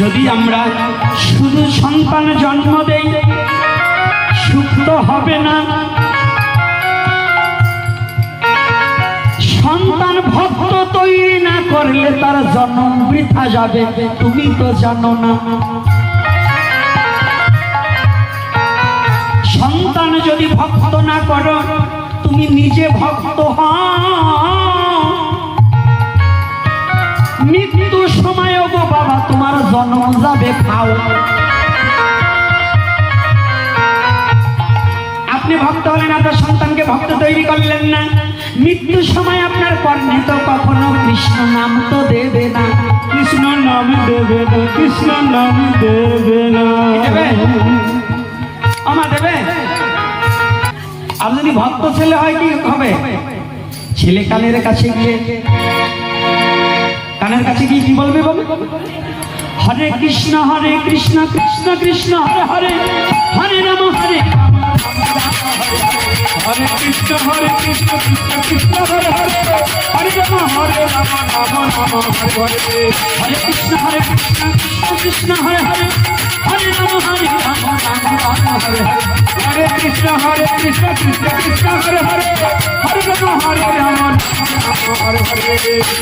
যদি আমরা শুধু সন্তান জন্ম দেই, সুখ তো হবে না। সন্তান ভক্ত তৈরি না করলে তার জন্ম বৃথা যাবে, তুমি তো জানো না। সন্তান যদি ভক্ত না করো, তুমি নিজে ভক্ত মৃত্যু সময় গো বাবা তোমার জন্ম যাবে খাও। আপনি ভক্ত হলেন আপনার সন্তানকে ভক্ত তৈরি করলেন না। মৃত্যু সময় আপনার কর্ণে তো কখনো কৃষ্ণ নাম তো দেবে না। কৃষ্ণ নাম দেবে না কৃষ্ণ নাম দেবে না। দেবে? যদি ভক্ত ছেলে হয় কি হবে? ছেলে কানের কাছে গিয়ে কানের কাছে গিয়ে কি বলবে বলবে হরে কৃষ্ণ হরে কৃষ্ণ কৃষ্ণ কৃষ্ণ হরে হরে হরে রাম হরে হরে কৃষ্ণ হরে কৃষ্ণ কৃষ্ণ কৃষ্ণ হরে হরে হরে রাম হরে রাম রাম রাম হরে হরে হরে কৃষ্ণ হরে কৃষ্ণ কৃষ্ণ কৃষ্ণ হরে হরে হরে রাম হরে রাম রাম রাম হরে হরে হরে কৃষ্ণ হরে কৃষ্ণ কৃষ্ণ কৃষ্ণ হরে হরে হরে রাম হরে রাম রাম রাম হরে হরে